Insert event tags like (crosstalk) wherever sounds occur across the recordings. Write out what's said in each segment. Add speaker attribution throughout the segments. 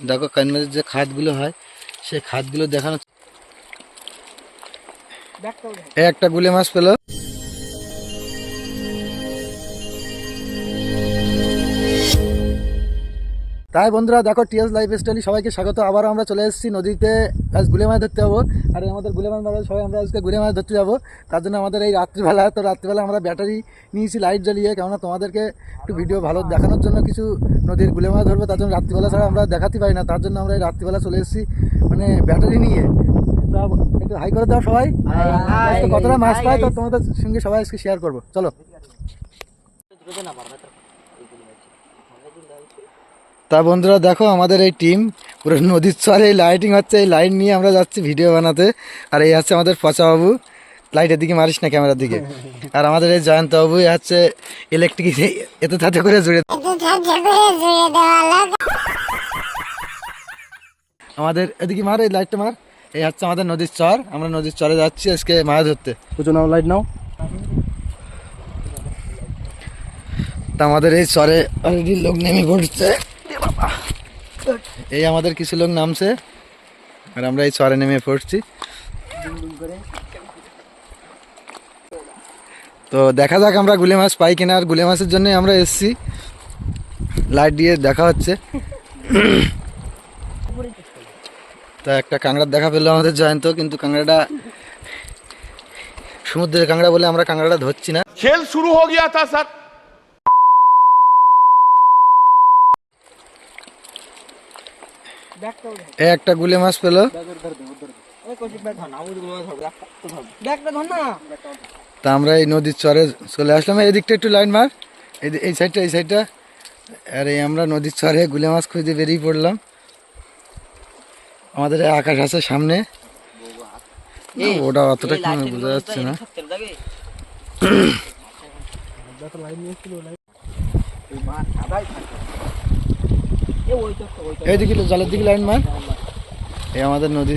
Speaker 1: দেখো কান মাছের যে খাদগুলো হয় সেই খাদগুলো দেখানো একটা গুলে মাছ পেল। তাই বন্ধুরা দেখো টিএস লাইফ স্টাইল সবাইকে স্বাগত। আবারও আমরা চলে এসেছি নদীতে। আজ গুলে মাছ ধরতে যাব। আর আমাদের গুলে মাছ ধরার সবাই আমরা আজকে গুলে মাছ ধরতে যাব। তার জন্য আমাদের এই রাত্রিবেলা তো রাত্রিবেলা আমরা ব্যাটারি নিয়েছি লাইট জ্বালিয়ে। কেননা তোমাদেরকে একটু ভিডিও ভালো দেখানোর জন্য কিছু নদীর গুলে মাছ ধরবো। তার জন্য রাত্রিবেলা ছাড়া আমরা দেখাতে পারি না। তার জন্য আমরা এই রাত্রিবেলা চলে এসেছি মানে ব্যাটারি নিয়ে। তা একটু হাই করে দাও সবাই। কতটা মাছ পায় তো তোমাদের সঙ্গে সবাই আজকে শেয়ার করব। চলো। তা বন্ধুরা দেখো আমাদের এই টিম পুরো নদীর চরে এই লাইটিং হচ্ছে এই লাইট নিয়ে আমরা যাচ্ছি ভিডিও বানাতে। আর এই হচ্ছে আমাদের পচাবাবু লাইটের দিকে মারিস না ক্যামেরার দিকে। আর আমাদের এই জয়ন্ত বাবু এই হচ্ছে ইলেকট্রিক এতে তাতে করে জুড়ে আমাদের এদিকে মার এই লাইটটা মার। এই হচ্ছে আমাদের নদীর চর। আমরা নদীর চরে যাচ্ছি আজকে মাছ ধরতে।
Speaker 2: পুজো নাও লাইট নাও।
Speaker 1: তা আমাদের এই চরে অলরেডি লোক নেমে পড়ছে। এই আমাদের কিছু লোক নামছে আর আমরা এই চরে নেমে পড়ছি। তো দেখা যাক আমরা গুলে মাছ পাই কিনা আর গুলে মাছের জন্য আমরা এসছি। লাইট দিয়ে দেখা হচ্ছে। তা একটা কাঁকড়ার দেখা পেল আমাদের জয়ন্ত কিন্তু কাঁকড়াটা সমুদ্রের কাঁকড়া বলে আমরা কাঁকড়াটা ধরছি না।
Speaker 3: খেল শুরু হয়ে গিয়া তা
Speaker 1: স্যার একটা গুলে মাছ পেল। তা আমরা এই নদীর চরে চলে আসলাম। এই দিকটা একটু লাইন মার। এই সাইডটা এই সাইডটা। আর এই আমরা নদীর চরে গুলে মাছ খুঁজে বেরিয়ে পড়লাম। আমাদের এই আকাশ আছে সামনে। ওটা অতটা কেমন বোঝা যাচ্ছে না। (coughs) এইদিকে জলের দিকে লাইন মার। এই আমাদের নদী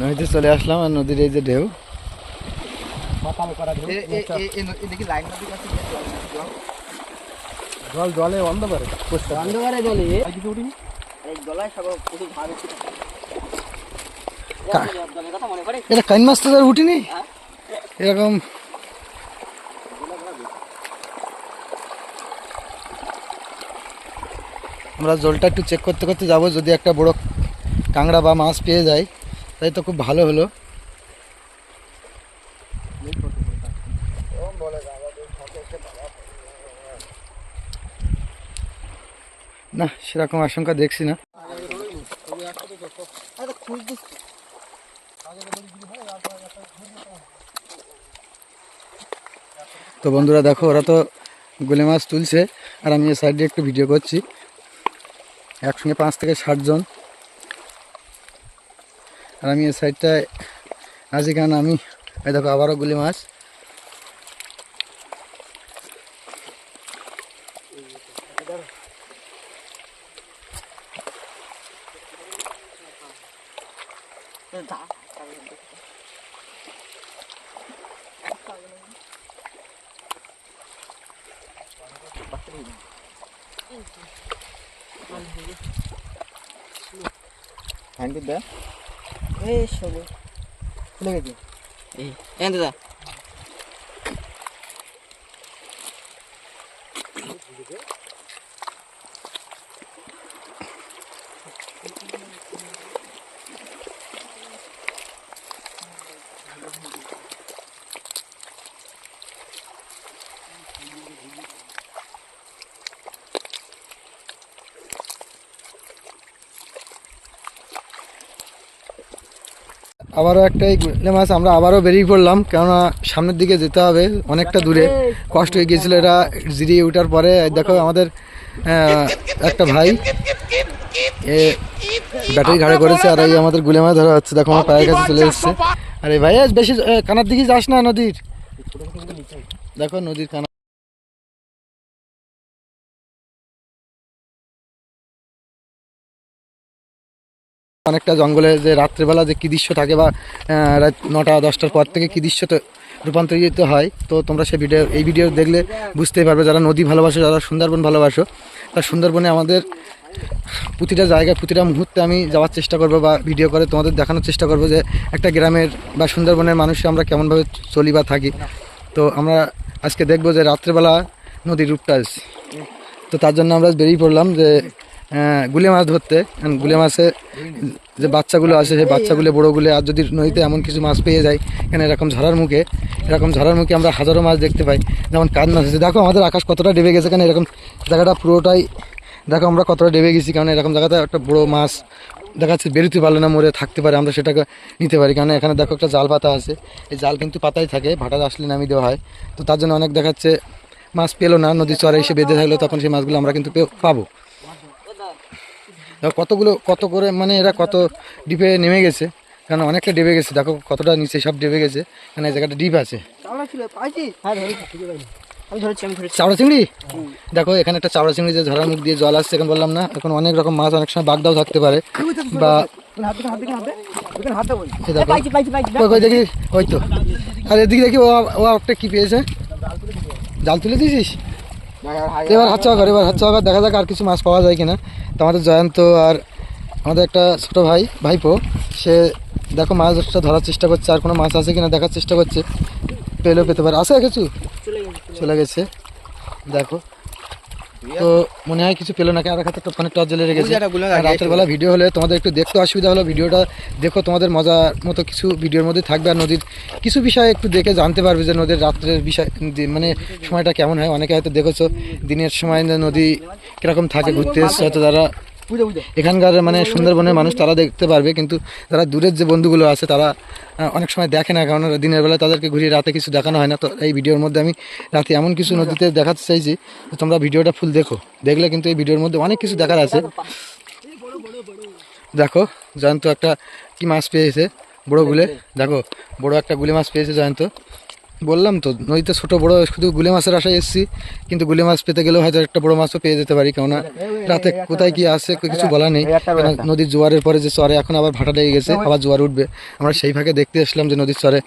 Speaker 1: নদীতে চলে আসলাম আর নদীর এই যে ঢেউ।
Speaker 2: জল জলে অন্ধকারে
Speaker 4: অন্ধকারে জলে।
Speaker 2: কিছু উঠিনি
Speaker 4: এই
Speaker 1: এটা কান মাছ তো উঠিনি। এরকম আমরা জলটা একটু চেক করতে করতে যাব, যদি একটা বড় কাঁকড়া বা মাছ পেয়ে যাই তাই তো খুব ভালো হলো। না, সেরকম আশঙ্কা দেখছি না। তো বন্ধুরা দেখো, ওরা তো গুলে মাছ তুলছে, আর আমি সাইডে একটু ভিডিও করছি। একসঙ্গে পাঁচ থেকে ষাটজন আর আমি এই সাইডটায় আছি কারণ আমি, এই দেখো আবারও গুলি মাছ। হ্যান্ডি দা
Speaker 4: এই সবু এই এনে দা।
Speaker 1: আবারও একটা এই গুলে মাছ, আমরা আবারও বেরিয়ে পড়লাম, কেননা সামনের দিকে যেতে হবে অনেকটা দূরে। কষ্ট হয়ে গিয়েছিল এরা জিরিয়ে ওঠার পরে। দেখো আমাদের একটা ভাই, এ ব্যাটারি ঘাড়ে করেছে আর এই আমাদের গুলে মাছ ধরা হচ্ছে। দেখো আমার পায়ের কাছে চলে এসছে। আর ভাই বেশি কানার দিকে যাস না নদীর। দেখো নদীর কানা অনেকটা জঙ্গলে যে রাত্রেবেলা যে কী দৃশ্য থাকে বা রাত নটা দশটার পর থেকে কী দৃশ্যতে রূপান্তরিত হয়, তো তোমরা সেই ভিডিও, এই ভিডিও দেখলে বুঝতেই পারবে যারা নদী ভালোবাসো, যারা সুন্দরবন ভালোবাসো, তা সুন্দরবনে আমাদের প্রতিটা জায়গায়, প্রতিটা মুহূর্তে আমি যাওয়ার চেষ্টা করব বা ভিডিও করে তোমাদের দেখানোর চেষ্টা করব যে একটা গ্রামের বা সুন্দরবনের মানুষে আমরা কেমনভাবে চলি বা থাকি। তো আমরা আজকে দেখব যে রাত্রেবেলা নদীর রূপটা তো তার জন্য আমরা বেরিয়ে পড়লাম যে গুলে মাছ ধরতে। গুলে মাছে যে বাচ্চাগুলো আছে, সেই বাচ্চাগুলো, বড়োগুলো, আর যদি নদীতে এমন কিছু মাছ পেয়ে যায়, এখানে এরকম ঝরার মুখে, এরকম ঝরার মুখে আমরা হাজারো মাছ দেখতে পাই। যেমন কাজ মাছ আছে দেখো আমাদের আকাশ কতটা ডেবে গেছে, কেন এরকম জায়গাটা পুরোটাই, দেখো আমরা কতটা ডেবে গেছি কারণ এরকম জায়গাতে একটা বড়ো মাছ দেখা যাচ্ছে বেরোতে পারলে না, মরে থাকতে পারে, আমরা সেটাকে নিতে পারি। কারণ এখানে দেখো একটা জাল পাতা আছে, এই জাল কিন্তু পাতাই থাকে ভাটা আসলে নামিয়ে দেওয়া হয়। তো তার জন্য অনেক দেখাচ্ছে, মাছ পেল না, নদীর চরে এসে বেঁধে থাকল, তখন সেই মাছগুলো আমরা কিন্তু পাবো। দেখো কতগুলো কত করে মানে এরা কত ডিপে নেমে গেছে। কারণ অনেকটা ডেবে গেছে। দেখো কতটা নিচে সব ডেবে গেছে। কারণ এই জায়গাটা ডিপ আছে।
Speaker 4: চাওড়া হ্যাঁ ধরেছি আমি ধরেছি আমি ধরেছি।
Speaker 1: চাওড়া চিংড়ি? দেখো এখানে একটা চাওড়া চিংড়ি যে ঝরার মুখ দিয়ে জল আসছে এখন বললাম না। এখন অনেক রকম মাছ অনেক সময় বাগদাও থাকতে পারে। বা দেখো।
Speaker 4: পাইছি পাইছি পাইছি
Speaker 1: কই কই দেখি। ওই তো। আর এদিকে দেখি ও ও একটা কি পেয়েছে? জাল তুলে দিয়েছিস? এবার হাত চাওয়া এবার হাত চাওয়া দেখা যাক আর কিছু মাছ পাওয়া যায় কিনা। তো আমাদের জয়ন্ত আর আমাদের একটা ছোট ভাই ভাইপো সে দেখো মাছটা ধরার চেষ্টা করছে। আর কোনো মাছ আছে কিনা দেখার চেষ্টা করছে। পেলেও পেতে পারে। আছে কিছু? চলে গেছে। দেখো। তো মনে হয় কিছু পেল না আর রাখাতে তো ফোনের টর্চ জ্বলে রেখেছে রাত্রেবেলা রাতের বেলা ভিডিও হলে তোমাদের একটু দেখতে অসুবিধা হলো ভিডিওটা দেখো তোমাদের মজার মতো কিছু ভিডিওর মধ্যে থাকবে আর নদীর কিছু বিষয় একটু দেখে জানতে পারবে যে নদীর রাত্রের বিষয় মানে সময়টা কেমন হয়। অনেকে হয়তো দেখেছ দিনের সময় নদী কীরকম থাকে ঘুরতে এসছে হয়তো যারা এখানকার মানে সুন্দরবনের মানুষ তারা দেখতে পারবে কিন্তু যারা দূরের যে বন্ধুগুলো আছে তারা অনেক সময় দেখে না কারণ দিনের বেলা তাদেরকে ঘুরিয়ে রাতে কিছু দেখানো হয় না। তো এই ভিডিওর মধ্যে আমি রাতে এমন কিছু নদীতে দেখাতে চাইছি যে তোমরা ভিডিওটা ফুল দেখো। দেখলে কিন্তু এই ভিডিওর মধ্যে অনেক কিছু দেখার আছে। দেখো জয়ন্ত একটা কি মাছ পেয়েছে বড় গুলে। দেখো বড় একটা গুলে মাছ পেয়েছে জয়ন্ত। বললাম তো, নদীতে ছোট বড় শুধু গুলে মাছের আশায় এসেছি, কিন্তু গুলে মাছ পেতে গেলেও হয়তো একটা বড় মাছও পেয়ে যেতে পারি, কেননা রাতে কোথায় কি আছে কিছু বলা নেই। নদীর জোয়ারের পরে যে চরে এখন আবার ভাটা লেগে গেছে, আবার জোয়ার উঠবে। আমরা সেই ভাগে দেখতে এসলাম যে নদীর চরে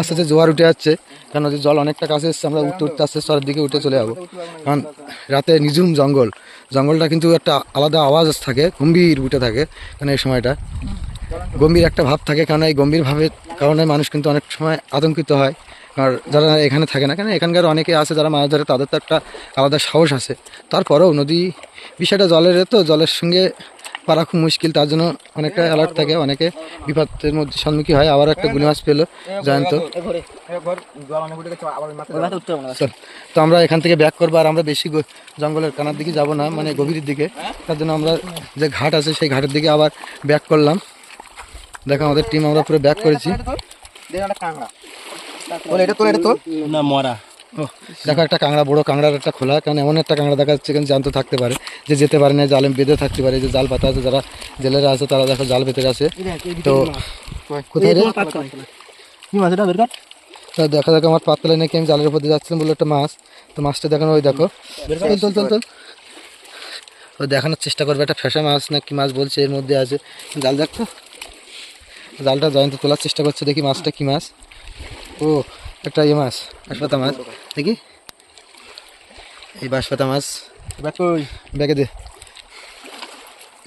Speaker 1: আস্তে আস্তে জোয়ার উঠে যাচ্ছে, কারণ নদীর জল অনেকটা কাছে এসছে, আমরা উঠতে উঠতে আস্তে চরের দিকে উঠে চলে যাব। কারণ রাতে নিঝুম জঙ্গল, জঙ্গলটা কিন্তু একটা আলাদা আওয়াজ থাকে, গম্ভীর উঠে থাকে কারণ এই সময়টা? গম্ভীর একটা ভাব থাকে, কারণ এই গম্ভীর ভাবের কারণে মানুষ কিন্তু অনেক সময় আতঙ্কিত হয়। আর যারা এখানে থাকে না, কেন এখানকার অনেকে আছে যারা মাছ ধরে, তাদের তো একটা আলাদা সাহস আছে। তারপরেও নদী বিষয়টা জলের তো, জলের সঙ্গে পারা খুব মুশকিল, তার জন্য অনেকটা অ্যালার্ট থাকে, অনেকে বিপদের মধ্যে সম্মুখীন হয়। আবার একটা গুলি মাছ পেল জয়ন্ত তো। আমরা এখান থেকে ব্যাক করব, আর আমরা বেশি জঙ্গলের কানার দিকে যাব না মানে গভীরের দিকে। তার জন্য আমরা যে ঘাট আছে, সেই ঘাটের দিকে আবার ব্যাক করলাম। দেখো আমাদের টিম আমরা পুরো ব্যাক করেছি।
Speaker 2: না মরা।
Speaker 1: দেখো একটা কাঁকড়া বড় কাঁকড়ার একটা খোলা। কারণ এমন একটা কাঁকড়া দেখা যাচ্ছে এখানে জানতে থাকতে পারে। যে যেতে পারে না জালে বেঁধে থাকতে পারে। যে জাল পাতা আছে যারা জেলেরা আছে তারা দেখো জাল পেতে আছে তো কোথায় রে?
Speaker 2: কি মাছ এটা? বের কর।
Speaker 1: তা দেখা দেখো আমার পাতলা নাকি আমি জালের উপর দিয়ে যাচ্ছিলাম বলে একটা মাছ। তো মাছটা দেখানো ওই দেখো। চল চল চল চল ও দেখানোর চেষ্টা করবে একটা ফেসা মাছ না কি মাছ বলছে এর মধ্যে আছে। জাল দেখো জালটা জয়ন্ত তোলার চেষ্টা করছে দেখি মাছটা কি মাছ। ও একটা ইয়ে মাছ বাঁশপাতা মাছ দেখি। এই বাঁশপাতা মাছ। ব্যাগে দে।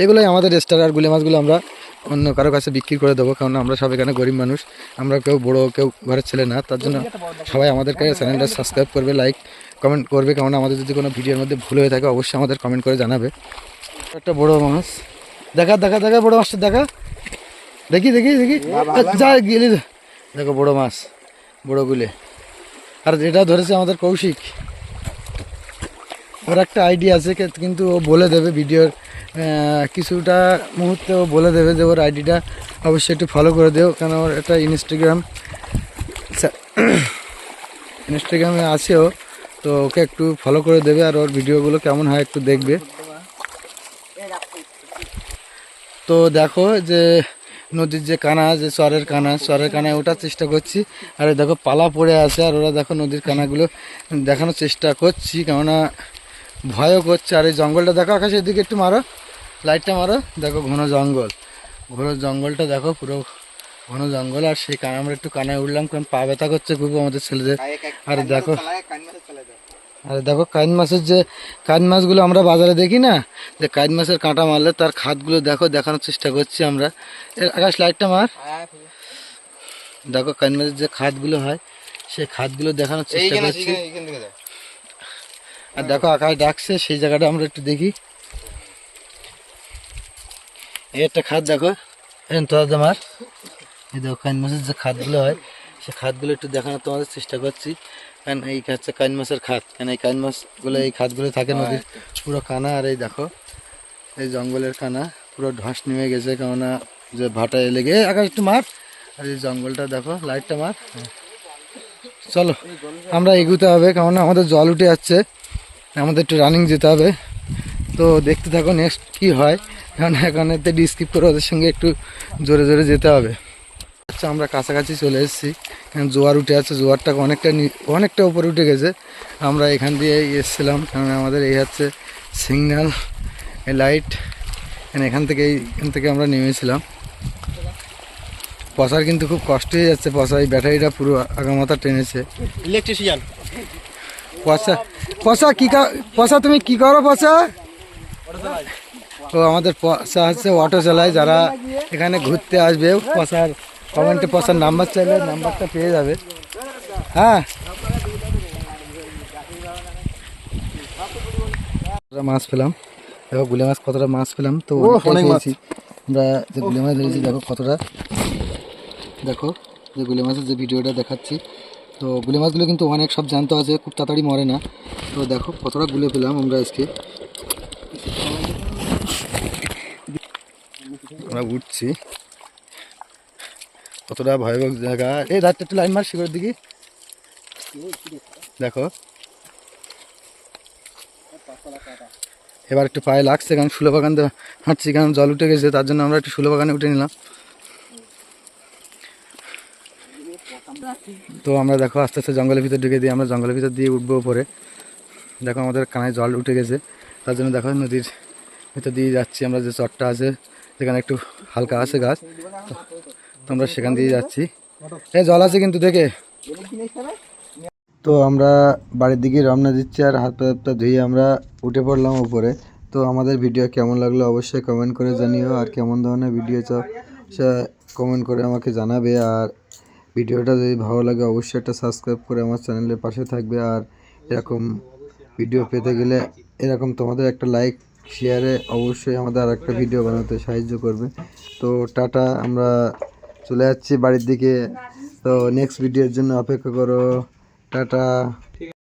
Speaker 1: এগুলোই আমাদের স্টার আর গুলে মাছগুলো আমরা অন্য কারও কাছে বিক্রি করে দেবো কারণ আমরা সব এখানে গরিব মানুষ। আমরা কেউ বড় কেউ ঘরের ছেলে না তার জন্য সবাই আমাদেরকে চ্যানেলটা সাবস্ক্রাইব করবে লাইক কমেন্ট করবে কারণ আমাদের যদি কোনো ভিডিওর মধ্যে ভুল হয়ে থাকে অবশ্যই আমাদের কমেন্ট করে জানাবে। একটা বড় মাছ। দেখা দেখা দেখা বড় মাছটা দেখা। দেখি দেখি দেখি। যা গেলি দেখো বড় মাছ বড় গুলে। আর এটা ধরেছে আমাদের কৌশিক ওর একটা আইডিয়া আছে কিন্তু ও বলে দেবে ভিডিওর কিছুটা মুহূর্তে ও বলে দেবে যে ওর আইডিটা অবশ্যই একটু ফলো করে দেও কেন ওর একটা ইনস্টাগ্রাম ইনস্টাগ্রামে আছেও তো ওকে একটু ফলো করে দেবে আর ওর ভিডিওগুলো কেমন হয় একটু দেখবে। তো দেখো যে নদীর যে কানা যে চরের কানা চরের কানায় ওঠার চেষ্টা করছি। আর দেখো পালা পড়ে আছে আর ওরা দেখো নদীর কানাগুলো দেখানোর চেষ্টা করছি কেননা ভয়ও করছে। আর এই জঙ্গলটা দেখো আকাশের দিকে একটু মারো লাইটটা মারো। দেখো ঘন জঙ্গল। ঘন জঙ্গলটা দেখো পুরো ঘন জঙ্গল। আর সেই কানা আমরা একটু কানায় উঠলাম কারণ পা ব্যথা করছে খুব আমাদের ছেলেদের। আর দেখো। আর দেখো কাইন মাছের যে কাইন মাছগুলো আমরা বাজারে দেখি না যে কাইন মাছের কাঁটা মারলে তার খাতগুলো দেখো দেখানোর চেষ্টা করছি আমরা। এর আকাশ লাইটটা মার। দেখো কাইন মাছের যে খাতগুলো হয় সেই খাতগুলো দেখানোর চেষ্টা করছি। আর দেখো আকাশ ডাকছে সেই জায়গাটা আমরা একটু দেখি। এই একটা খাত দেখো তোরা তোমার এই দেখো কাইন মাছের যে খাতগুলো হয় সেই খাতগুলো একটু দেখানোর তোমাদের চেষ্টা করছি। কারণ এই হচ্ছে কাইন মাছের খাত? কারণ এই কাইন মাছগুলো এই খাতগুলো থাকে নদীর? পুরো কানা আর এই দেখো এই জঙ্গলের কানা পুরো ধস নেমে গেছে কেননা যে ভাটা এলে গিয়ে আকাশ একটু মার আর এই জঙ্গলটা দেখো লাইটটা মার। হ্যাঁ। চলো আমরা এগুতে হবে কেননা আমাদের জল উঠে যাচ্ছে আমাদের একটু রানিং যেতে হবে। তো দেখতে থাকো নেক্সট কি হয় কারণ এখানেতে ডিসক্রিপ করে ওদের সঙ্গে একটু জোরে জোরে যেতে হবে। আচ্ছা আমরা কাছাকাছি চলে এসেছি। কারণ জোয়ার উঠে আছে জোয়ারটা অনেকটা অনেকটা উপরে উঠে গেছে। আমরা এখান দিয়ে এসেছিলাম কারণ আমাদের এই হচ্ছে সিগন্যাল লাইট। এখান থেকে এখান থেকে আমরা নেমেছিলাম। পশার কিন্তু খুব কষ্ট হয়ে যাচ্ছে পশা এই ব্যাটারিটা পুরো আগামাথা টেনেছে।
Speaker 2: ইলেকট্রিশিয়ান।
Speaker 1: পশা পশা কি পশা তুমি কি করো পশা তো আমাদের পশা হচ্ছে অটো চালায় যারা এখানে ঘুরতে আসবে পশার কমেন্টে পশার নাম্বার চাইলে নাম্বারটা পেয়ে যাবে। হ্যাঁ। মাছ পেলাম? দেখো গুলে মাছ কতটা মাছ পেলাম তো অনেক পেয়েছি। আমরা যে গুলে মাছ ধরেছি দেখো কতটা। দেখো যে গুলে মাছের যে ভিডিওটা দেখাচ্ছি তো গুলে মাছগুলো কিন্তু অনেক সব জানতে আছে খুব তাড়াতাড়ি মরে না। তো দেখো কতটা গুলে পেলাম আমরা আজকে। আমরা উঠছি। কতটা ভয়াবহ জায়গা। এই রাতটা একটু লাইন মার শিকড়ের দিকে। দেখো। এবার একটু পায়ে লাগছে, কারণ শুলো বাগান হাঁটছি, কারণ জল উঠে গেছে, তার জন্য আমরা একটু শুলো বাগানে উঠে নিলাম। তো আমরা দেখো, আস্তে আস্তে জঙ্গলের ভিতর ঢুকে দিয়ে আমরা জঙ্গলের ভিতর দিয়ে উঠবো উপরে। দেখো আমাদের কানায় জল উঠে গেছে। তার জন্য দেখো নদীর ভিতর দিয়ে যাচ্ছি আমরা, যে চটটা আছে সেখানে একটু হালকা আছে গাছ। আমরা সেখান দিয়ে যাচ্ছি। এই জল আছে কিন্তু দেখে। তো আমরা বাড়ির দিকে রওনা দিচ্ছি আর হাত পা হাত পা ধুয়ে আমরা উঠে পড়লাম উপরে। তো আমাদের ভিডিও কেমন লাগল অবশ্যই কমেন্ট করে জানিও। আর কেমন ধরনের ভিডিও চাও সে কমেন্ট করে আমাকে জানাবে। আর ভিডিওটা যদি ভালো লাগে অবশ্যই একটা সাবস্ক্রাইব করে আমার চ্যানেলের পাশে থাকবে। আর এরকম ভিডিও পেতে গেলে এরকম তোমাদের একটা লাইক শেয়ারে অবশ্যই আমাদের আর একটা ভিডিও বানাতে সাহায্য করবে। তো টাটা আমরা চলে যাচ্ছি বাড়ির দিকে। তো নেক্সট ভিডিওর জন্য অপেক্ষা করো। টাটা।